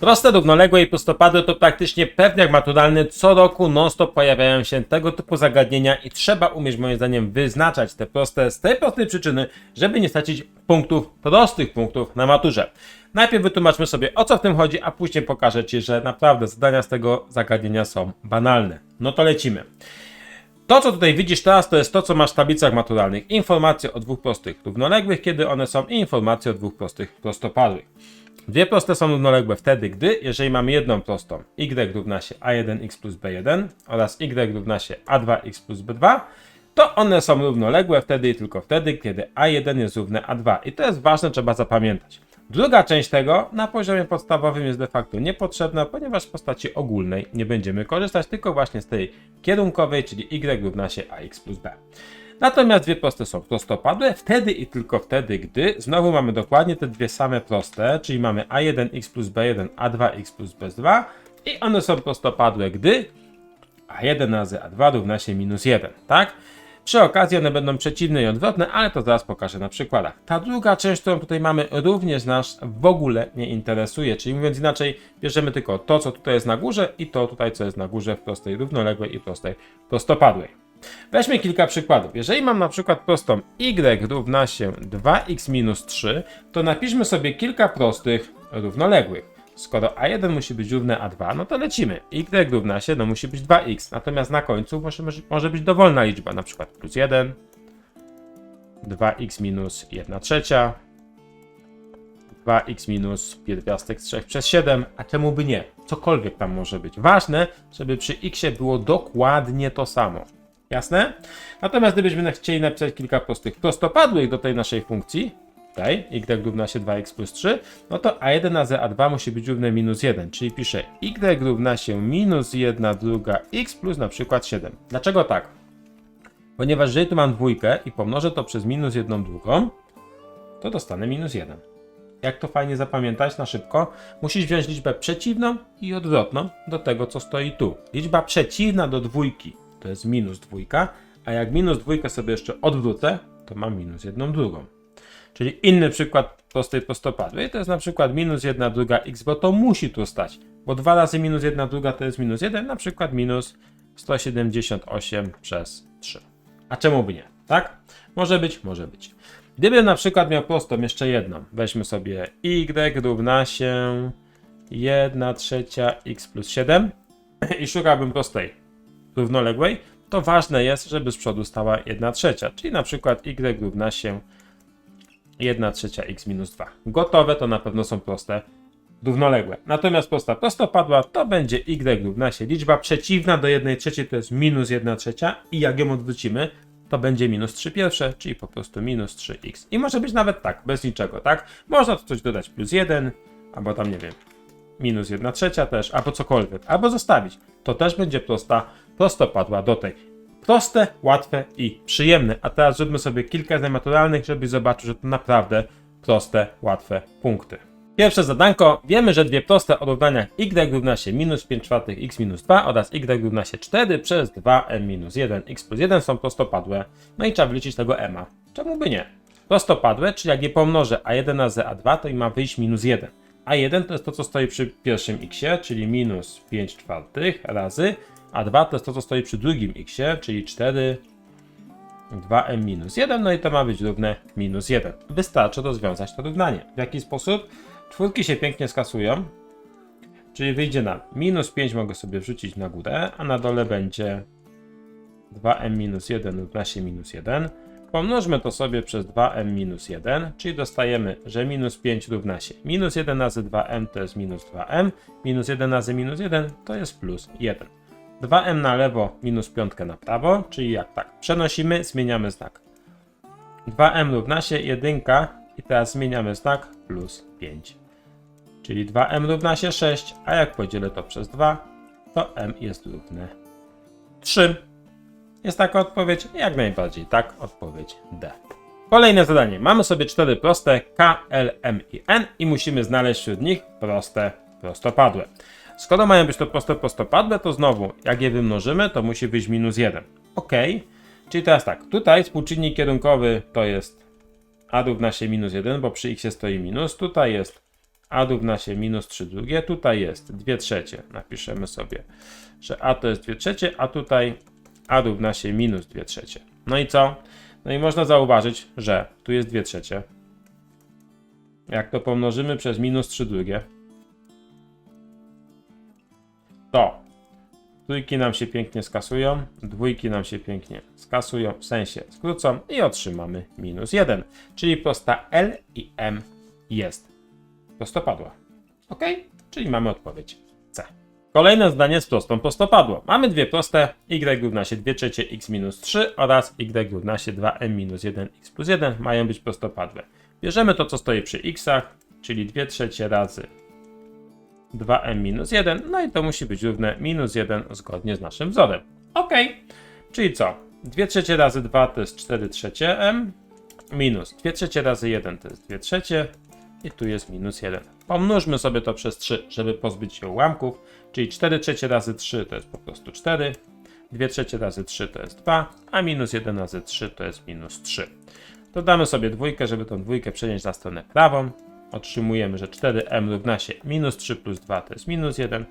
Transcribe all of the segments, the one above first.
Proste, równoległe i prostopadłe to praktycznie pewniak maturalny. Co roku non-stop pojawiają się tego typu zagadnienia i trzeba umieć moim zdaniem wyznaczać te proste z tej prostej przyczyny, żeby nie stracić punktów, prostych punktów na maturze. Najpierw wytłumaczmy sobie o co w tym chodzi, a później pokażę Ci, że naprawdę zadania z tego zagadnienia są banalne. No to lecimy. To, co tutaj widzisz teraz, to jest to, co masz w tablicach maturalnych. Informacje o dwóch prostych równoległych, kiedy one są, i informacje o dwóch prostych prostopadłych. Dwie proste są równoległe wtedy, gdy, jeżeli mamy jedną prostą, y równa się a1x plus b1 oraz y równa się a2x plus b2, to one są równoległe wtedy i tylko wtedy, kiedy a1 jest równe a2. I to jest ważne, trzeba zapamiętać. Druga część tego na poziomie podstawowym jest de facto niepotrzebna, ponieważ w postaci ogólnej nie będziemy korzystać, tylko właśnie z tej kierunkowej, czyli y równa się ax plus b. Natomiast dwie proste są prostopadłe wtedy i tylko wtedy, gdy znowu mamy dokładnie te dwie same proste, czyli mamy a1x plus b1, a2x plus b2 i one są prostopadłe, gdy a1 razy a2 równa się minus 1, tak? Przy okazji one będą przeciwne i odwrotne, ale to zaraz pokażę na przykładach. Ta druga część, którą tutaj mamy, również nas w ogóle nie interesuje, czyli mówiąc inaczej, bierzemy tylko to, co tutaj jest na górze i to tutaj, co jest na górze w prostej równoległej i prostej prostopadłej. Weźmy kilka przykładów. Jeżeli mam na przykład prostą y równa się 2x minus 3, to napiszmy sobie kilka prostych równoległych. Skoro a1 musi być równe a2, no to lecimy. y równa się, no musi być 2x, natomiast na końcu może, może być dowolna liczba, na przykład plus 1, 2x minus 1 trzecia, 2x minus pierwiastek z 3 przez 7, a czemu by nie? Cokolwiek tam może być. Ważne, żeby przy x było dokładnie to samo. Jasne? Natomiast gdybyśmy chcieli napisać kilka prostych prostopadłych do tej naszej funkcji, tutaj, y równa się 2x plus 3, no to a1 razy a2 musi być równe minus 1, czyli piszę y równa się minus 1 druga x plus na przykład 7. Dlaczego tak? Ponieważ jeżeli tu mam dwójkę i pomnożę to przez minus 1 drugą, to dostanę minus 1. Jak to fajnie zapamiętać na szybko? Musisz wziąć liczbę przeciwną i odwrotną do tego, co stoi tu. Liczba przeciwna do dwójki to jest minus dwójka, a jak minus dwójkę sobie jeszcze odwrócę, to mam minus jedną drugą. Czyli inny przykład prostej prostopadłej to jest na przykład minus 1 druga x, bo to musi tu stać, bo 2 razy minus 1 druga to jest minus 1, na przykład minus 178 przez 3. A czemu by nie, tak? Może być, może być. Gdybym na przykład miał prostą jeszcze jedną, weźmy sobie y równa się 1 trzecia x plus 7 i szukałbym prostej równoległej, to ważne jest, żeby z przodu stała 1 trzecia, czyli na przykład y równa się 1 trzecia x minus 2. Gotowe to na pewno są proste równoległe. Natomiast prosta prostopadła to będzie y równa się liczba przeciwna do 1 trzeciej, to jest minus 1 trzecia i jak ją odwrócimy, to będzie minus 3 pierwsze, czyli po prostu minus 3x. I może być nawet tak, bez niczego, tak? Można tu coś dodać plus 1, albo tam nie wiem, minus 1 trzecia też, albo cokolwiek, albo zostawić. To też będzie prosta prostopadła do tej. Proste, łatwe i przyjemne. A teraz zróbmy sobie kilka zadań maturalnych, żeby zobaczyć, że to naprawdę proste, łatwe punkty. Pierwsze zadanko. Wiemy, że dwie proste o równaniach y równa się minus 5 czwartych x minus 2 oraz y równa się 4 przez 2m minus 1 x plus 1 są prostopadłe. No i trzeba wyliczyć tego m. -a. Czemu by nie? Prostopadłe, czyli jak je pomnożę a1 razy a2, to i ma wyjść minus 1. A1 to jest to, co stoi przy pierwszym x, czyli minus 5 czwartych razy a 2 to jest to, co stoi przy drugim x, czyli 4 2m minus 1, no i to ma być równe minus 1. Wystarczy rozwiązać to równanie. W jaki sposób? Czwórki się pięknie skasują, czyli wyjdzie nam minus 5 mogę sobie wrzucić na górę, a na dole będzie 2m minus 1 równa się minus 1. Pomnożmy to sobie przez 2m minus 1, czyli dostajemy, że minus 5 równa się minus 1 razy 2m to jest minus 2m, minus 1 razy minus 1 to jest plus 1. 2m na lewo minus 5 na prawo, czyli jak tak, przenosimy, zmieniamy znak. 2m równa się 1 i teraz zmieniamy znak plus 5. Czyli 2m równa się 6, a jak podzielę to przez 2, to m jest równe 3. Jest taka odpowiedź? Jak najbardziej tak, odpowiedź D. Kolejne zadanie. Mamy sobie cztery proste K, L, M i N i musimy znaleźć wśród nich proste prostopadłe. Skoro mają być to proste prostopadłe, to znowu, jak je wymnożymy, to musi być minus 1. Ok, czyli teraz tak, tutaj współczynnik kierunkowy to jest a równa się minus 1, bo przy x stoi minus, tutaj jest a równa się minus 3 drugie. Tutaj jest 2 trzecie. Napiszemy sobie, że a to jest 2 trzecie, a tutaj a równa się minus 2 trzecie. No i co? No i można zauważyć, że tu jest 2 trzecie. Jak to pomnożymy przez minus 3 drugie, to trójki nam się pięknie skasują, dwójki nam się pięknie skasują, w sensie skrócą i otrzymamy minus 1. Czyli prosta L i M jest prostopadła. Ok? Czyli mamy odpowiedź C. Kolejne zdanie z prostą prostopadłą. Mamy dwie proste, y równa się 2 trzecie x minus 3 oraz y równa się 2m minus 1x plus 1 mają być prostopadłe. Bierzemy to, co stoi przy xach, czyli 2 trzecie razy 2m minus 1, no i to musi być równe minus 1 zgodnie z naszym wzorem. Ok, czyli co? 2 trzecie razy 2 to jest 4 trzecie m, minus 2 trzecie razy 1 to jest 2 trzecie i tu jest minus 1. Pomnóżmy sobie to przez 3, żeby pozbyć się ułamków, czyli 4 trzecie razy 3 to jest po prostu 4, 2 trzecie razy 3 to jest 2, a minus 1 razy 3 to jest minus 3. Dodamy sobie dwójkę, żeby tą dwójkę przenieść na stronę prawą. Otrzymujemy, że 4m równa się minus 3 plus 2 to jest minus 1.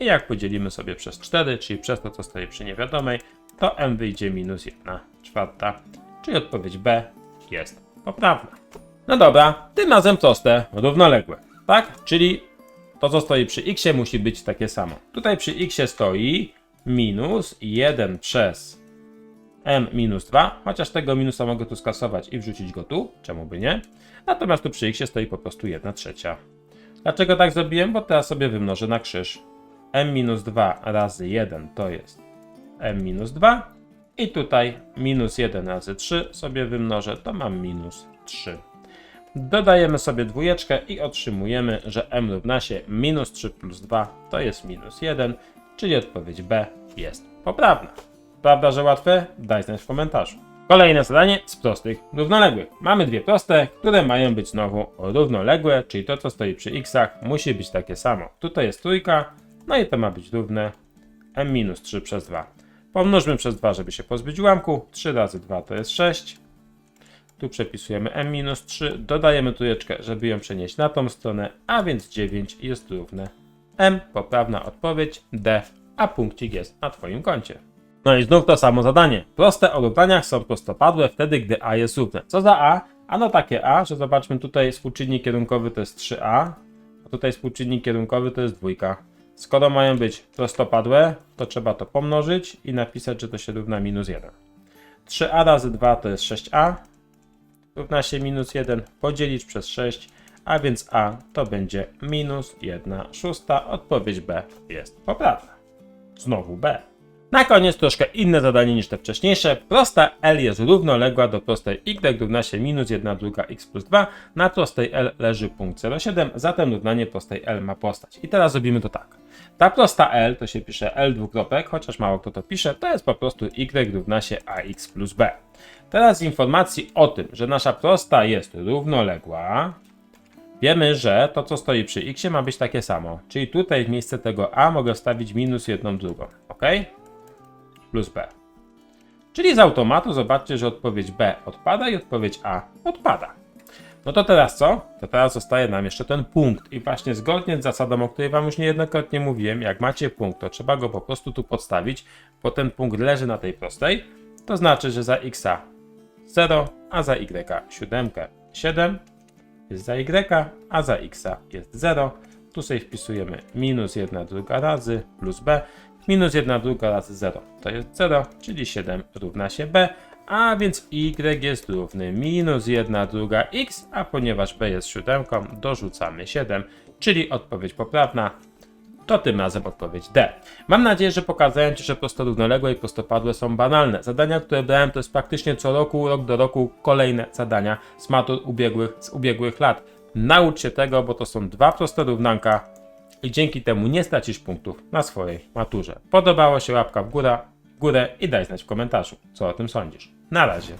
I jak podzielimy sobie przez 4, czyli przez to, co stoi przy niewiadomej, to m wyjdzie minus 1 czwarta. Czyli odpowiedź B jest poprawna. No dobra, tym razem proste, równoległe, tak? Czyli to, co stoi przy x musi być takie samo. Tutaj przy x stoi minus 1 przez m minus 2, chociaż tego minusa mogę tu skasować i wrzucić go tu, czemu by nie? Natomiast tu przy x stoi po prostu 1 trzecia. Dlaczego tak zrobiłem? Bo teraz sobie wymnożę na krzyż. m minus 2 razy 1 to jest m minus 2 i tutaj minus 1 razy 3 sobie wymnożę, to mam minus 3. Dodajemy sobie dwójeczkę i otrzymujemy, że m równa się minus 3 plus 2 to jest minus 1, czyli odpowiedź B jest poprawna. Prawda, że łatwe? Daj znać w komentarzu. Kolejne zadanie z prostych równoległych. Mamy dwie proste, które mają być znowu równoległe, czyli to, co stoi przy xach, musi być takie samo. Tutaj jest trójka, no i to ma być równe m minus 3 przez 2. Pomnóżmy przez 2, żeby się pozbyć ułamku. 3 razy 2 to jest 6. Tu przepisujemy m minus 3, dodajemy trójeczkę, żeby ją przenieść na tą stronę, a więc 9 jest równe m. Poprawna odpowiedź D, a punkcik jest na Twoim koncie. No i znów to samo zadanie. Proste o są prostopadłe wtedy, gdy a jest równe. Co za a? Ano takie a, że zobaczmy tutaj współczynnik kierunkowy to jest 3a, a tutaj współczynnik kierunkowy to jest dwójka. Skoro mają być prostopadłe, to trzeba to pomnożyć i napisać, że to się równa minus 1. 3a razy 2 to jest 6a, równa się minus 1, podzielić przez 6, a więc a to będzie minus 1 szósta. Odpowiedź B jest poprawna. Znowu B. Na koniec troszkę inne zadanie niż te wcześniejsze. Prosta L jest równoległa do prostej y równa się minus 1 druga x plus 2. Na prostej L leży punkt 0,7, zatem równanie prostej L ma postać. I teraz zrobimy to tak. Ta prosta L to się pisze L dwukropek, chociaż mało kto to pisze, to jest po prostu y równa się ax plus b. Teraz z informacji o tym, że nasza prosta jest równoległa, wiemy, że to co stoi przy x ma być takie samo. Czyli tutaj w miejsce tego a mogę wstawić minus 1 drugą, ok? Plus B. Czyli z automatu zobaczcie, że odpowiedź B odpada i odpowiedź A odpada. No to teraz co? To teraz zostaje nam jeszcze ten punkt. I właśnie zgodnie z zasadą, o której Wam już niejednokrotnie mówiłem, jak macie punkt, to trzeba go po prostu tu podstawić, bo ten punkt leży na tej prostej. To znaczy, że za x 0, a za y 7. 7 jest za y, a za x jest 0. Tu sobie wpisujemy minus 1 druga razy plus b minus 1 druga razy 0 to jest 0, czyli 7 równa się b, a więc y jest równy minus 1 druga x, a ponieważ b jest siódemką, dorzucamy 7, czyli odpowiedź poprawna to tym razem odpowiedź D. Mam nadzieję, że pokazałem Ci, że prosto-równoległe i prostopadłe są banalne. Zadania, które brałem, to jest praktycznie co roku, rok do roku kolejne zadania z matur ubiegłych, z ubiegłych lat. Naucz się tego, bo to są dwa prostorównanka, i dzięki temu nie stracisz punktów na swojej maturze. Podobało się łapka w górę, w górę i daj znać w komentarzu, co o tym sądzisz. Na razie.